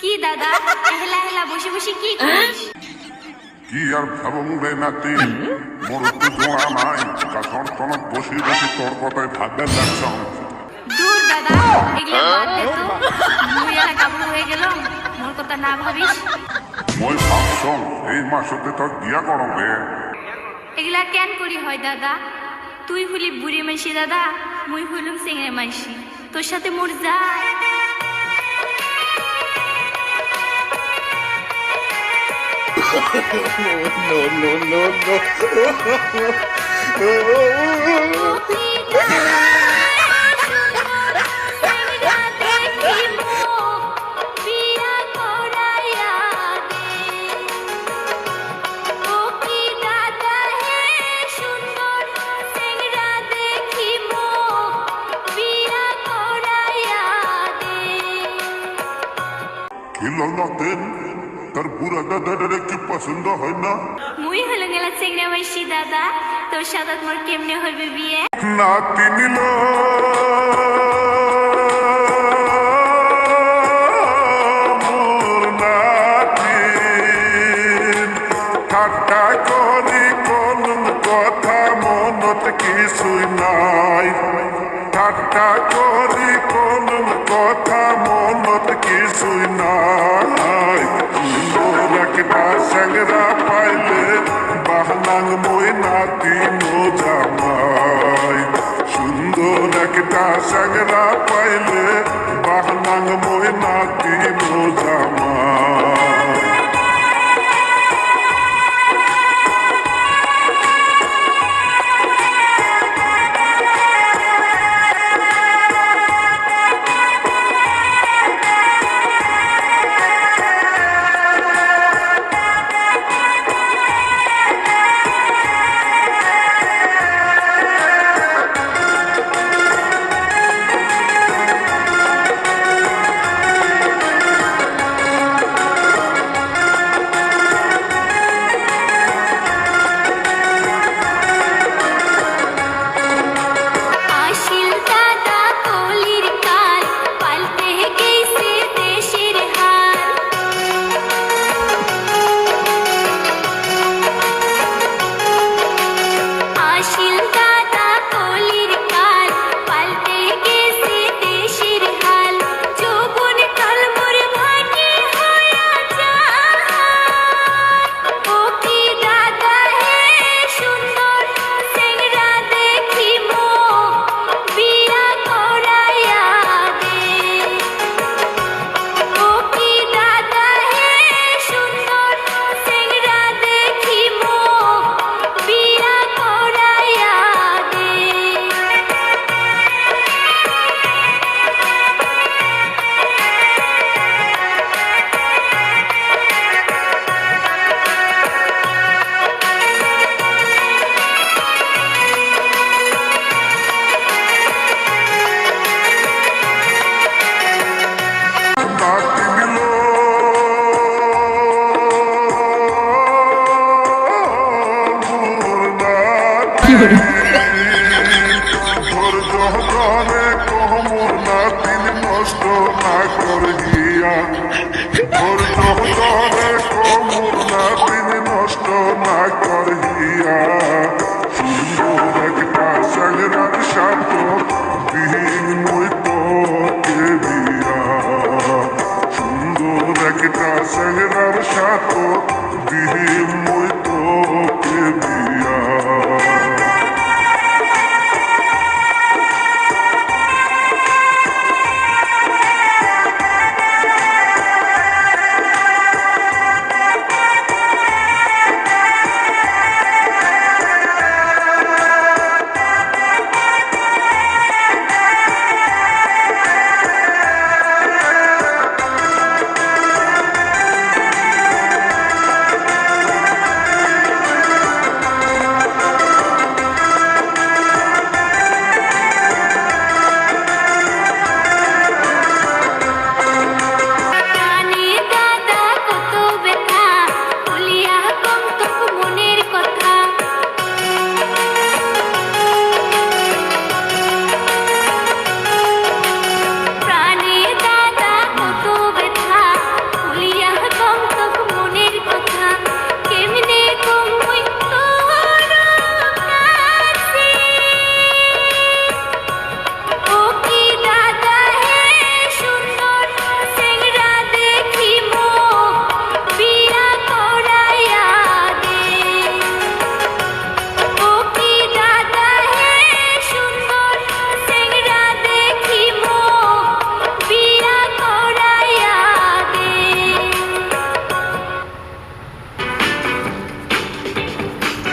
কি দাদা? হেলা হেলা বসে বসে কি করিস? কি আর ভাবং রে নাতি? মোর তো জোড়া নাই। কাঠর তলত বসি বসি তোর কথায় দূর দাদা এগুলা বাদ দে তো। মুই আর কাবু হয়ে মোর কথা না ভাবিস? মই ভাবছ এই মাসতে তোর বিয়া করং রে। এগুলা কেন করি হয় দাদা? তুই হলি বুড়ি মাইসি দাদা মুই হইলুম সিংড়ে মাইসি তোর সাথে মোর যায়। No, no, no, খিল নতেন তোর বুড়া দাদারে কি পছন্দ হয় না? মুই হলো গেলা চেংড়া মাইসি দাদা। তোর সাথে মোর কেমনে হইবে বিয়ে? করি কোন কথা মনত কিছুই নাই। ঠাট্টা বাহনাং মই নাতি নো জামাই। সুন্দর একটা স্যাংরা পাইলে নাতি